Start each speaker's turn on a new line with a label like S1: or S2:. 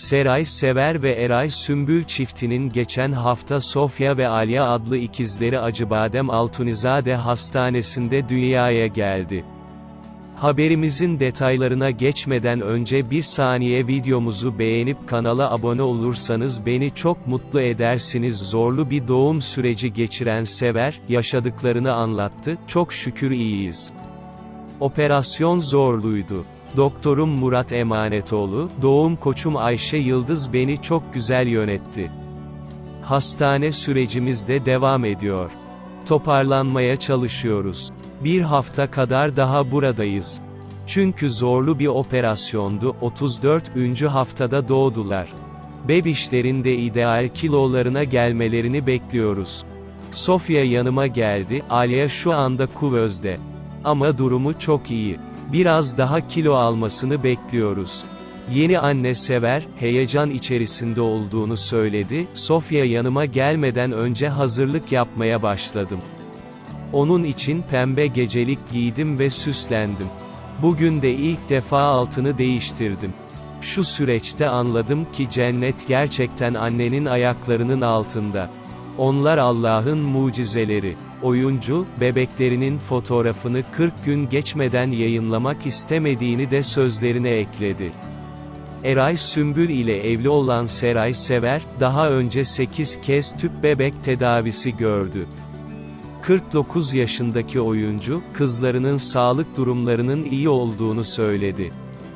S1: Seray Sever ve Eray Sümbül çiftinin geçen hafta Sofya ve Alya adlı ikizleri Acıbadem Altunizade Hastanesi'nde dünyaya geldi. Haberimizin detaylarına geçmeden önce bir saniye videomuzu beğenip kanala abone olursanız beni çok mutlu edersiniz. Zorlu bir doğum süreci geçiren Sever, yaşadıklarını anlattı, çok şükür iyiyiz. Operasyon zorluydu. Doktorum Murat Emanetoğlu, doğum koçum Ayşe Yıldız beni çok güzel yönetti. Hastane sürecimiz de devam ediyor. Toparlanmaya çalışıyoruz. Bir hafta kadar daha buradayız. Çünkü zorlu bir operasyondu, 34. haftada doğdular. Bebişlerin de ideal kilolarına gelmelerini bekliyoruz. Sofya yanıma geldi, Alya şu anda kuvözde. Ama durumu çok iyi. Biraz daha kilo almasını bekliyoruz. Yeni anne sever, heyecan içerisinde olduğunu söyledi, Sofya yanıma gelmeden önce hazırlık yapmaya başladım. Onun için pembe gecelik giydim ve süslendim. Bugün de ilk defa altını değiştirdim. Şu süreçte anladım ki cennet gerçekten annenin ayaklarının altında. Onlar Allah'ın mucizeleri. Oyuncu, bebeklerinin fotoğrafını 40 gün geçmeden yayınlamak istemediğini de sözlerine ekledi. Eray Sümbül ile evli olan Seray Sever, daha önce 8 kez tüp bebek tedavisi gördü. 49 yaşındaki oyuncu, kızlarının sağlık durumlarının iyi olduğunu söyledi.